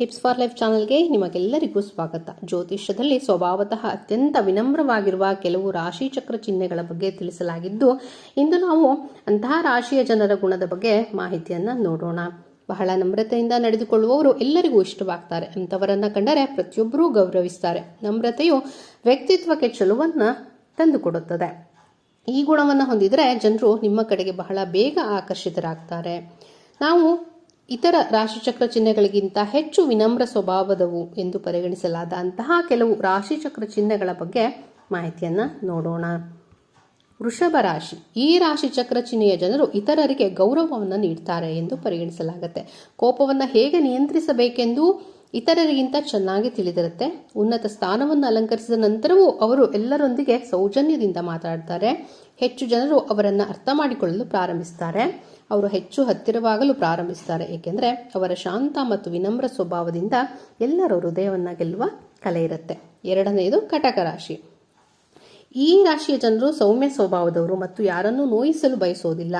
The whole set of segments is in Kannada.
ಟಿಪ್ಸ್ ಫಾರ್ ಲೈಫ್ ಚಾನಲ್ಗೆ ನಿಮಗೆಲ್ಲರಿಗೂ ಸ್ವಾಗತ. ಜ್ಯೋತಿಷ್ಯದಲ್ಲಿ ಸ್ವಭಾವತಃ ಅತ್ಯಂತ ವಿನಮ್ರವಾಗಿರುವ ಕೆಲವು ರಾಶಿ ಚಕ್ರ ಚಿಹ್ನೆಗಳ ಬಗ್ಗೆ ತಿಳಿಸಲಾಗಿದ್ದು, ಇಂದು ನಾವು ಅಂತಹ ರಾಶಿಯ ಜನರ ಗುಣದ ಬಗ್ಗೆ ಮಾಹಿತಿಯನ್ನು ನೋಡೋಣ. ಬಹಳ ನಮ್ರತೆಯಿಂದ ನಡೆದುಕೊಳ್ಳುವವರು ಎಲ್ಲರಿಗೂ ಇಷ್ಟವಾಗ್ತಾರೆ. ಅಂಥವರನ್ನು ಕಂಡರೆ ಪ್ರತಿಯೊಬ್ಬರೂ ಗೌರವಿಸ್ತಾರೆ. ನಮ್ರತೆಯು ವ್ಯಕ್ತಿತ್ವಕ್ಕೆ ಚೆಲುವನ್ನು ತಂದುಕೊಡುತ್ತದೆ. ಈ ಗುಣವನ್ನು ಹೊಂದಿದರೆ ಜನರು ನಿಮ್ಮ ಕಡೆಗೆ ಬಹಳ ಬೇಗ ಆಕರ್ಷಿತರಾಗ್ತಾರೆ. ನಾವು ಇತರ ರಾಶಿಚಕ್ರ ಚಿಹ್ನೆಗಳಿಗಿಂತ ಹೆಚ್ಚು ವಿನಮ್ರ ಸ್ವಭಾವದವು ಎಂದು ಪರಿಗಣಿಸಲಾದ ಅಂತಹ ಕೆಲವು ರಾಶಿಚಕ್ರ ಚಿಹ್ನೆಗಳ ಬಗ್ಗೆ ಮಾಹಿತಿಯನ್ನು ನೋಡೋಣ. ವೃಷಭ ರಾಶಿ. ಈ ರಾಶಿ ಚಕ್ರ ಚಿಹ್ನೆಯ ಜನರು ಇತರರಿಗೆ ಗೌರವವನ್ನು ನೀಡ್ತಾರೆ ಎಂದು ಪರಿಗಣಿಸಲಾಗುತ್ತೆ. ಕೋಪವನ್ನು ಹೇಗೆ ನಿಯಂತ್ರಿಸಬೇಕೆಂದು ಇತರರಿಗಿಂತ ಚೆನ್ನಾಗಿ ತಿಳಿದಿರುತ್ತೆ. ಉನ್ನತ ಸ್ಥಾನವನ್ನು ಅಲಂಕರಿಸಿದ ನಂತರವೂ ಅವರು ಎಲ್ಲರೊಂದಿಗೆ ಸೌಜನ್ಯದಿಂದ ಮಾತಾಡ್ತಾರೆ. ಹೆಚ್ಚು ಜನರು ಅವರನ್ನು ಅರ್ಥ ಮಾಡಿಕೊಳ್ಳಲು ಪ್ರಾರಂಭಿಸ್ತಾರೆ. ಅವರು ಹೆಚ್ಚು ಹತ್ತಿರವಾಗಲು ಪ್ರಾರಂಭಿಸ್ತಾರೆ. ಏಕೆಂದರೆ ಅವರ ಶಾಂತ ಮತ್ತು ವಿನಮ್ರ ಸ್ವಭಾವದಿಂದ ಎಲ್ಲರ ಹೃದಯವನ್ನು ಗೆಲ್ಲುವ ಕಲೆ ಇರುತ್ತೆ. ಎರಡನೆಯದು ಕಟಕ ರಾಶಿ. ಈ ರಾಶಿಯ ಜನರು ಸೌಮ್ಯ ಸ್ವಭಾವದವರು ಮತ್ತು ಯಾರನ್ನೂ ನೋಯಿಸಲು ಬಯಸೋದಿಲ್ಲ.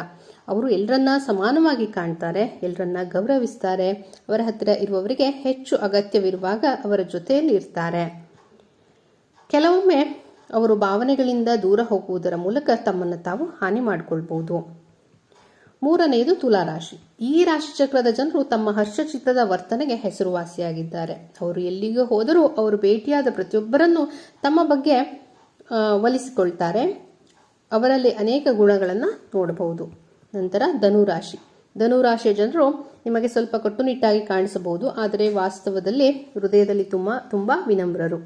ಅವರು ಎಲ್ಲರನ್ನ ಸಮಾನವಾಗಿ ಕಾಣ್ತಾರೆ, ಎಲ್ಲರನ್ನ ಗೌರವಿಸ್ತಾರೆ, ಅವರ ಹತ್ತಿರ ಇರುವವರಿಗೆ ಹೆಚ್ಚು ಅಗತ್ಯವಿರುವಾಗ ಅವರ ಜೊತೆಯಲ್ಲಿ ಇರ್ತಾರೆ. ಕೆಲವೊಮ್ಮೆ ಅವರು ಭಾವನೆಗಳಿಂದ ದೂರ ಹೋಗುವುದರ ಮೂಲಕ ತಮ್ಮನ್ನು ತಾವು ಹಾನಿ ಮಾಡಿಕೊಳ್ಬಹುದು. ಮೂರನೆಯದು ತುಲಾ ರಾಶಿ. ಈ ರಾಶಿ ಚಕ್ರದ ಜನರು ತಮ್ಮ ಹರ್ಷಚಿತ್ತದ ವರ್ತನೆಗೆ ಹೆಸರುವಾಸಿಯಾಗಿದ್ದಾರೆ. ಅವರು ಎಲ್ಲಿಗೆ ಹೋದರೂ ಅವರು ಭೇಟಿಯಾದ ಪ್ರತಿಯೊಬ್ಬರನ್ನು ತಮ್ಮ ಬಗ್ಗೆ ಒಲಿಸಿಕೊಳ್ತಾರೆ. ಅವರಲ್ಲಿ ಅನೇಕ ಗುಣಗಳನ್ನು ನೋಡಬಹುದು. ನಂತರ ಧನುರಾಶಿ. ಧನುರಾಶಿಯ ಜನರು ನಿಮಗೆ ಸ್ವಲ್ಪ ಕಟ್ಟುನಿಟ್ಟಾಗಿ ಕಾಣಿಸಬಹುದು, ಆದರೆ ವಾಸ್ತವದಲ್ಲಿ ಹೃದಯದಲ್ಲಿ ತುಂಬ ತುಂಬ ವಿನಮ್ರರು.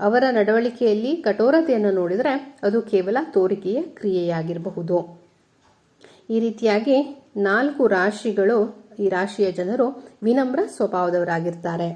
ಅವರ ನಡವಳಿಕೆಯಲ್ಲಿ ಕಠೋರತೆಯನ್ನು ನೋಡಿದರೆ ಅದು ಕೇವಲ ತೋರಿಕೆಯ ಕ್ರಿಯೆಯಾಗಿರಬಹುದು. ಈ ರೀತಿಯಾಗಿ ನಾಲ್ಕು ರಾಶಿಗಳು ಈ ರಾಶಿಯ ಜನರು ವಿನಮ್ರ ಸ್ವಭಾವದವರಾಗಿರ್ತಾರೆ.